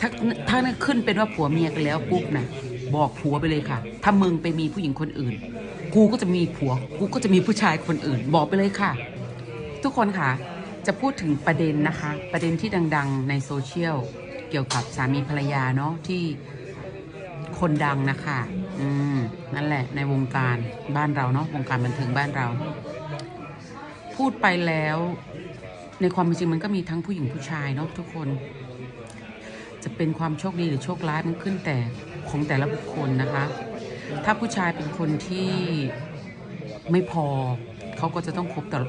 ถ้าถ้าขึ้นเป็นว่าผัวเมียกันแล้วปุ๊บนะบอกผัวไปเลยค่ะ ถ้ามึงไปมีผู้หญิงคนอื่น กูก็จะมีผัว กูก็จะมีผู้ชายคนอื่น บอกไปเลยค่ะ ทุกคนค่ะ จะพูดถึงประเด็นนะคะ ประเด็นที่ดัง ๆ ในโซเชียลเกี่ยวกับสามีภรรยาเนาะที่คนดังนะคะ อืม นั่นแหละ ในวงการบ้านเราเนาะวงการบันเทิงบ้านเรา พูดไปแล้ว ในความเป็นจริงมันก็มีทั้งผู้หญิงผู้ชายเนาะทุกคน จะเป็นความโชคดีหรือโชคร้ายมันขึ้นแต่ของแต่ละบุคคลนะคะ ถ้าผู้ชายเป็นคนที่ไม่พอ เขาก็จะต้องคบแต่อ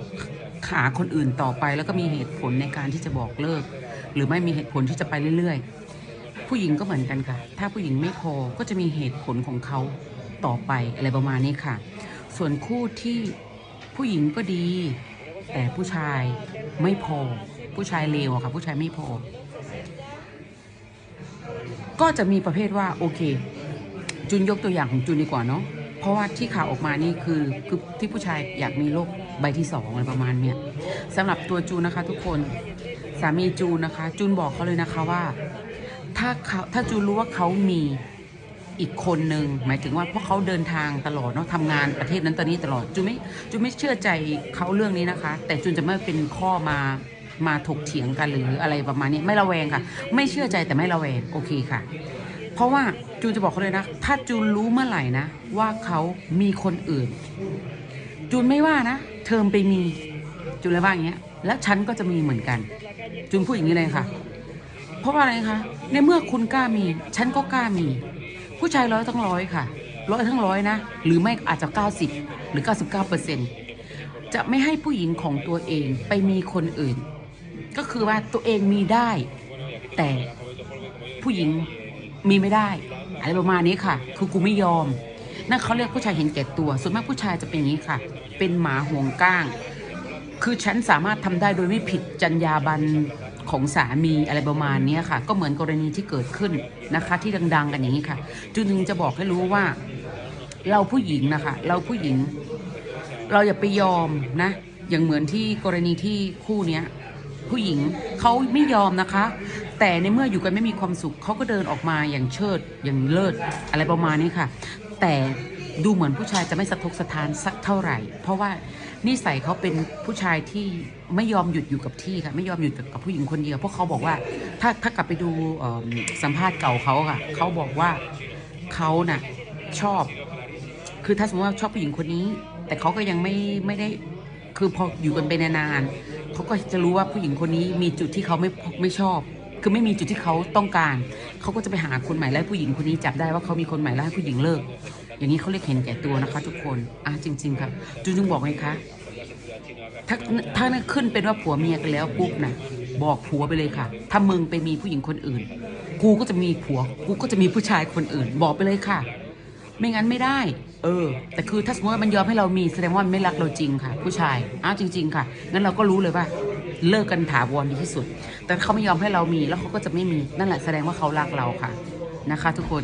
หาคนอื่นต่อไป แล้วก็มีเหตุผลในการที่จะบอกเลิก หรือไม่มีเหตุผลที่จะไปเรื่อยๆ ผู้หญิงก็เหมือนกันค่ะ ถ้าผู้หญิงไม่พอก็จะมีเหตุผลของเขาต่อไปอะไรประมาณนี้ค่ะ ส่วนคู่ที่ผู้หญิงก็ดี แต่ผู้ชายไม่พอ ผู้ชายเลวอะค่ะ ผู้ชายไม่พอ ก็จะมีประเภทว่าโอเค จุนยกตัวอย่างของจุนดีกว่าเนาะเพราะว่าที่ข่าวออกมานี่คือคือที่ผู้ชายอยากมีโรคใบที่สองอะไรประมาณเนี้ยสำหรับตัวจูนนะคะ ทุกคนสามีจูนนะคะ จูนบอกเขาเลยนะคะว่า ถ้าเขาถ้าจูนรู้ว่าเขามีอีกคนหนึ่งหมายถึงว่าเพราะเขาเดินทางตลอดเนาะทำงานประเทศนั้นตอนนี้ตลอดจูนไม่จูนไม่เชื่อใจเขาเรื่องนี้นะคะ แต่จูนจะไม่เป็นข้อมา มาถกเถียงกันหรืออะไรประมาณนี้ไม่ระแวงค่ะ ไม่เชื่อใจแต่ไม่ระแวงโอเคค่ะ เพราะว่าจูนจะบอกเขาเลยนะ ถ้าจูนรู้เมื่อไหร่นะว่าเขามีคนอื่น จูนไม่ว่านะเทอมไปมีจูนเลยว่าอย่างเงี้ย แล้วฉันก็จะมีเหมือนกัน จูนพูดอย่างนี้เลยค่ะ เพราะว่าอะไรคะในเมื่อคุณกล้ามี ฉันก็กล้ามี ผู้ชายร้อยทั้งร้อยค่ะร้อยทั้งร้อยนะ หรือไม่อาจจะ 90 หรือ 99เปอร์เซ็นต์จะไม่ให้ผู้หญิงของตัวเองไปมีคนอื่น ก็คือว่าตัวเองมีได้ แต่ผู้หญิงมีไม่ได้อะไรประมาณนี้ค่ะ คือกูไม่ยอม นั่นเขาเรียกผู้ชายเห็นแก่ตัว ส่วนมากผู้ชายจะเป็นอย่างนี้ค่ะ เป็นหมาห่วงก้าง คือฉันสามารถทำได้โดยไม่ผิดจรรยาบรรณของสามีอะไรประมาณนี้ค่ะ ก็เหมือนกรณีที่เกิดขึ้นนะคะ ที่ดัง ๆ กันอย่างนี้ค่ะจุนถึงจะบอกให้รู้ว่า เราผู้หญิงนะคะ เราผู้หญิง เราอย่าไปยอมนะ อย่างเหมือนที่กรณีที่คู่เนี้ย ผู้หญิงเขาไม่ยอมนะคะ แต่ในเมื่ออยู่กันไม่มีความสุขเขาก็เดินออกมาอย่างเชิดอย่างเลิศอะไรประมาณนี้ค่ะ แต่ดูเหมือนผู้ชายจะไม่สะทกสะทานสักเท่าไหร่ เพราะว่านิสัยเขาเป็นผู้ชายที่ไม่ยอมหยุดอยู่กับที่ค่ะไม่ยอมหยุดกับผู้หญิงคนเดียวเพราะเขาบอกว่าถ้าถ้ากลับไปดูสัมภาษณ์เก่าเขาค่ะเขาบอกว่าเขาน่ะชอบ คือถ้าสมมติว่าชอบผู้หญิงคนนี้ แต่เขาก็ยังไม่ไม่ได้คือพออยู่กันไปนานๆ เขาก็จะรู้ว่าผู้หญิงคนนี้มีจุดที่เขาไม่ไม่ชอบ คือไม่มีจุดที่เขาต้องการ เขาก็จะไปหาคนใหม่แล้วผู้หญิงคนนี้จับได้ว่าเขามีคนใหม่แล้วให้ผู้หญิงเลิก อย่างนี้เขาเรียกเห็นแก่ตัวนะคะ ทุกคนอะจริง ๆ ครับจุนจึงบอกไงคะถ้าถ้าขึ้นเป็นว่าผัวเมียกันแล้วปุ๊บนะบอกผัวไปเลยค่ะ ถ้ามึงไปมีผู้หญิงคนอื่น กูก็จะมีผัว กูก็จะมีผู้ชายคนอื่น บอกไปเลยค่ะ ไม่งั้นไม่ได้ เออ แต่คือถ้าสมมติว่ามันยอมให้เรามีแสดงว่ามันไม่รักเราจริงค่ะ ผู้ชายอ้าวจริง ๆ ค่ะงั้นเราก็รู้เลยว่าเลิกกันถาวรดีที่สุด แต่เขาไม่ยอมให้เรามีแล้วเขาก็จะไม่มีนั่นแหละแสดงว่าเขารักเราค่ะนะคะ ทุกคน